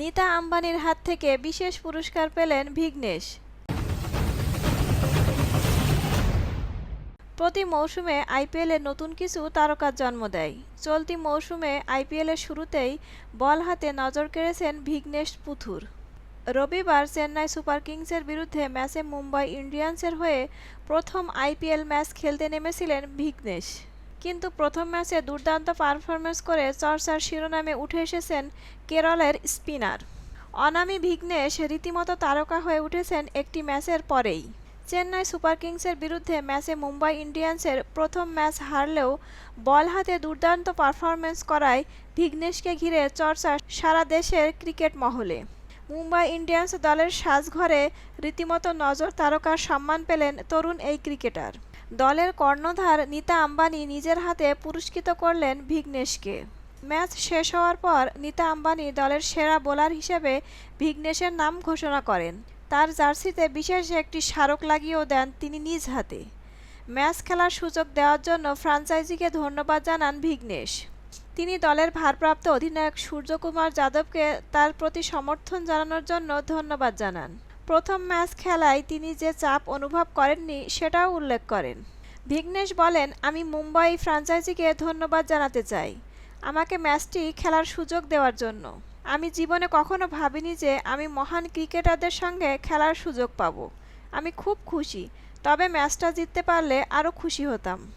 নিতা আম্বানির হাত থেকে বিশেষ পুরস্কার পেলেন ভিঘ্নেশ প্রতি মৌসুমে আইপিএলে নতুন কিছু তারকার জন্ম দেয়। চলতি মৌসুমে আইপিএলের শুরুতেই বল হাতে নজর কেড়েছেন ভিঘ্নেশ পুথুর। রবিবার চেন্নাই সুপার কিংসের বিরুদ্ধে ম্যাচে মুম্বাই ইন্ডিয়ান্সের হয়ে প্রথম আইপিএল ম্যাচ খেলতে নেমেছিলেন ভিঘ্নেশ কিন্তু প্রথম ম্যাচে দুর্দান্ত পারফরমেন্স করে চর্চার শিরোনামে উঠে এসেছেন কেরলের স্পিনার। অনামি ভিঘ্নেশ রীতিমতো তারকা হয়ে উঠেছেন একটি ম্যাচের পরেই। চেন্নাই সুপার কিংসের বিরুদ্ধে ম্যাচে মুম্বাই ইন্ডিয়ান্সের প্রথম ম্যাচ হারলেও বল হাতে দুর্দান্ত পারফরমেন্স করায় ভিঘ্নেশকে ঘিরে চর্চা সারা দেশের ক্রিকেট মহলে। মুম্বাই ইন্ডিয়ান্স দলের সাজঘরে রীতিমতো নজর তারকার সম্মান পেলেন তরুণ এই ক্রিকেটার। দলের কর্ণধার নিতা আম্বানি নিজের হাতে পুরস্কৃত করলেন ভিঘ্নেশকে ম্যাচ শেষ হওয়ার পর নিতা আম্বানি দলের সেরা বোলার হিসেবে ভিঘ্নেশের নাম ঘোষণা করেন। তার জার্সিতে বিশেষ একটি স্মারক লাগিয়েও দেন তিনি নিজ হাতে। ম্যাচ খেলার সুযোগ দেওয়ার জন্য ফ্রাঞ্চাইজিকে ধন্যবাদ জানান ভিঘ্নেশ তিনি দলের ভারপ্রাপ্ত অধিনায়ক সূর্যকুমার যাদবকে তার প্রতি সমর্থন জানানোর জন্য ধন্যবাদ জানান। প্রথম ম্যাচ খেলায় তিনি যে চাপ অনুভব করেননি, সেটাও উল্লেখ করেন। ভিঘ্নেশ বলেন, আমি মুম্বাই ফ্রাঞ্চাইজিকে ধন্যবাদ জানাতে চাই। আমাকে ম্যাচটি খেলার সুযোগ দেওয়ার জন্য। আমি জীবনে কখনো ভাবিনি যে আমি মহান ক্রিকেটারদের সঙ্গে খেলার সুযোগ পাবো। আমি খুব খুশি। তবে ম্যাচটা জিততে পারলে আরও খুশি হতাম।